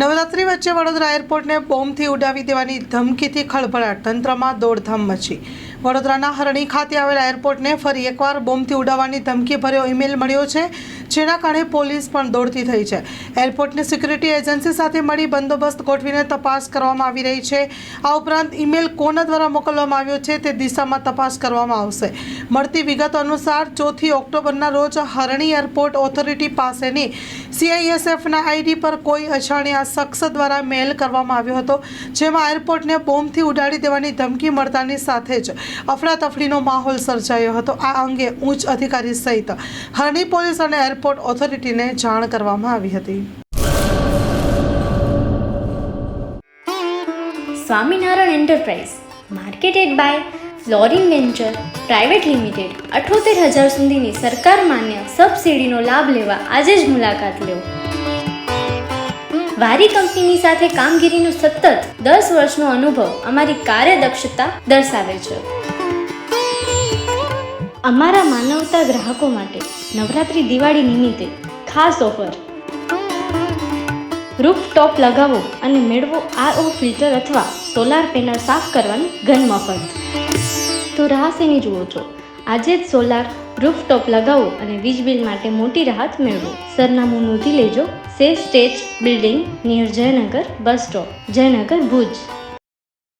નવરાત્રી વચ્ચે વડોદરા એરપોર્ટને બોમ્બથી ઉડાવી દેવાની ધમકીથી ખળભળાટ. તંત્રમાં દોડધામ મચી. વડોદરાના હરણી ખાતે આવેલા એરપોર્ટને ફરી એકવાર બોમ્બથી ઉડાવવાની ધમકી ભર્યો ઈમેલ મળ્યો છે, જેના કારણે પોલીસ પણ દોડતી થઈ છે. એરપોર્ટની સિક્યુરિટી એજન્સી સાથે મળી બંદોબસ્ત ગોઠવીને તપાસ કરવામાં આવી રહી છે. આ ઉપરાંત ઈમેલ કોના દ્વારા મોકલવામાં આવ્યો છે તે દિશામાં તપાસ કરવામાં આવશે. મળતી વિગત અનુસાર ચોથી ઓક્ટોબરના રોજ હરણી એરપોર્ટ ઓથોરિટી પાસેની સીઆઈએસએફના આઈડી પર કોઈ અજાણ્યા શખ્સ દ્વારા મેલ કરવામાં આવ્યો હતો, જેમાં એરપોર્ટને બોમ્બથી ઉડાડી દેવાની ધમકી મળતાની સાથે જ અફડાતફડીનો માહોલ સર્જાયો હતો. આ અંગે ઉચ્ચ અધિકારી સહિત હરણી પોલીસ અને એરપોર્ટ ઓથોરિટીને જાણ કરવામાં આવી હતી. Swaminarayan enterprise, marketed by Florin venture private limited, અઠોતેર હજાર સુધીની સરકાર માન્ય સબસિડીનો લાભ લેવા આજે જ મુલાકાત લો. વારી કંપનીની સાથે કામગીરીનો સતત દસ વર્ષનો અનુભવ અમારી કાર્યદક્ષતા દર્શાવે છે. અમારા માનવતા ગ્રાહકો માટે નવરાત્રિ દિવાળી નિમિત્તે ખાસ ઓફર. રૂફ ટોપ લગાવો અને મેળવો આરઓ ફિલ્ટર અથવા સોલાર પેનલ સાફ કરવાની ઘન મફત. તો રાહ શેની જુઓ છો, આજે જ સોલાર રૂફ ટોપ લગાવો અને વીજ બિલ માટે મોટી રાહત મેળવો. સરનામું નોંધી લેજો, સે stage building near Jaynagar, bus stop, Jaynagar Bhuj.